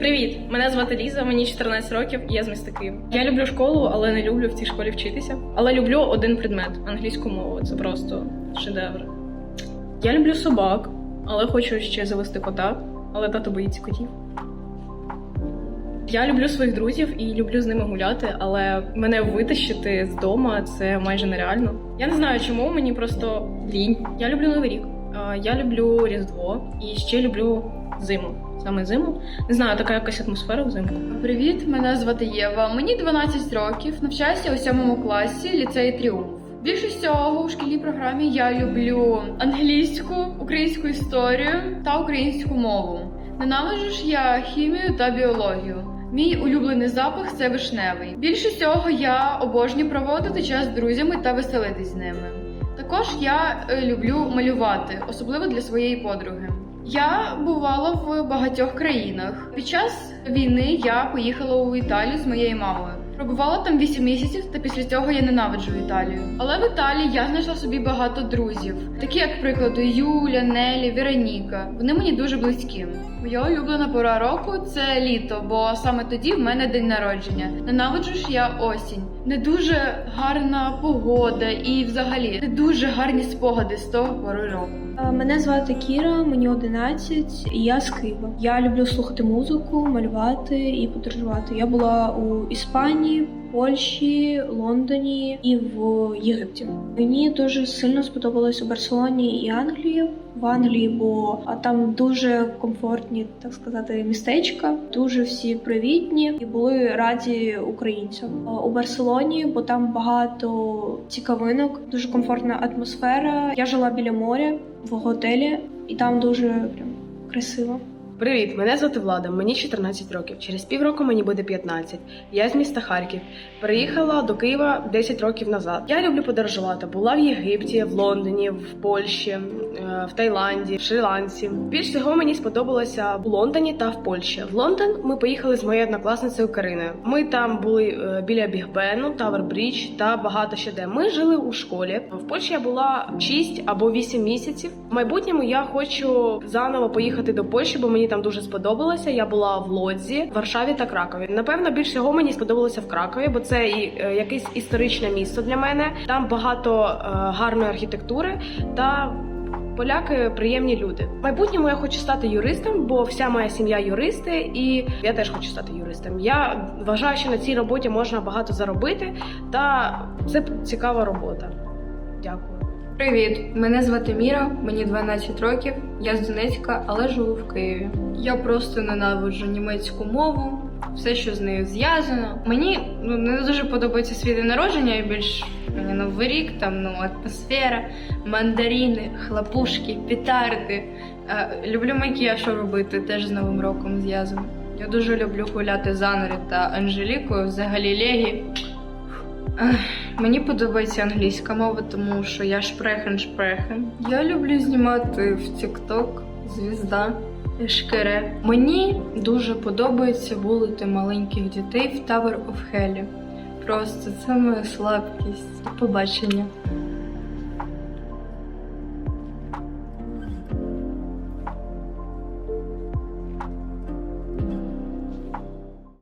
Привіт! Мене звати Ліза, мені 14 років, і я з міста Києва. Я люблю школу, але не люблю в цій школі вчитися. Але люблю один предмет англійську мову. Це просто шедевр. Я люблю собак, але хочу ще завести кота, але тато боїться котів. Я люблю своїх друзів і люблю з ними гуляти, але мене витащити з дома це майже нереально. Я не знаю, чому мені просто лінь. Я люблю Новий рік, я люблю Різдво і ще люблю зиму. Саме зиму. Не знаю, така якась атмосфера взимку. Привіт, мене звати Єва. Мені 12 років. Навчаюся у сьомому класі ліцеї Тріумф. Більше всього у шкільній програмі я люблю англійську, українську історію та українську мову. Ненавиджу ж я хімію та біологію. Мій улюблений запах це вишневий. Більше всього я обожнюю проводити час з друзями та веселитись з ними. Також я е, люблю малювати, особливо для своєї подруги. Я бувала в багатьох країнах. Під час війни я поїхала у Італію з моєю мамою. Пробувала там 8 місяців, та після цього я ненавиджу Італію. Але в Італії я знайшла собі багато друзів, такі як прикладу Юля, Нелі, Вероніка. Вони мені дуже близькі. Моя улюблена пора року це літо, бо саме тоді в мене день народження. Ненавиджу ж я осінь. Не дуже гарна погода і взагалі не дуже гарні спогади з того пори року. Е, Мене звати Кіра, мені 11, і я з Києва. Я люблю слухати музику, малювати і подорожувати. Я була у Іспанії, Польщі, Лондоні і в Єгипті. Мені дуже сильно сподобалось у Барселоні і Англії. В Англії, бо а там дуже комфортні, так сказати, містечка, дуже всі привітні і були раді українцям. У Барселоні, бо там багато цікавинок, дуже комфортна атмосфера. Я жила біля моря в готелі, і там дуже прям красиво. Привіт, мене звати Влада, мені 14 років. Через півроку мені буде 15. Я з міста Харків. Переїхала до Києва 10 років назад. Я люблю подорожувати. Була в Єгипті, в Лондоні, в Польщі, е, в Таїланді, в Шрі-Ланці. Більш всього мені сподобалося в Лондоні та в Польщі. В Лондон ми поїхали з моєю однокласницею Кариною. Ми там були е, біля Бігбену, Тавер Брідж та багато ще де. Ми жили у школі. В Польщі я була 6 або 8 місяців. В майбутньому я хочу заново поїхати до Польщі, бо мені там дуже сподобалося. Я була в Лодзі, Варшаві та Кракові. Напевно, більш всього мені сподобалося в Кракові, бо це і е, якесь історичне місто для мене. Там багато е, гарної архітектури та. Поляки приємні люди. В майбутньому я хочу стати юристом, бо вся моя сім'я юристи, і я теж хочу стати юристом. Я вважаю, що на цій роботі можна багато заробити, та це цікава робота. Дякую. Привіт, мене звати Міра, мені 12 років. Я з Донецька, але живу в Києві. Я просто ненавиджу німецьку мову, все, що з нею зв'язано. Мені ну не дуже подобається свій народження, і більш мені новий рік, там ну атмосфера, мандаріни, хлопушки, петарди. Е, люблю макіяж робити, теж з Новим роком зв'язано. Я дуже люблю гуляти з Анрі та Анжелікою, взагалі Легі. Мені подобається англійська мова, тому що я шпрехен шпрехен. Я люблю знімати в TikTok, звізда, шкере. Мені дуже подобається вулити маленьких дітей в Tower of Hell. Просто це моя слабкість. Побачення.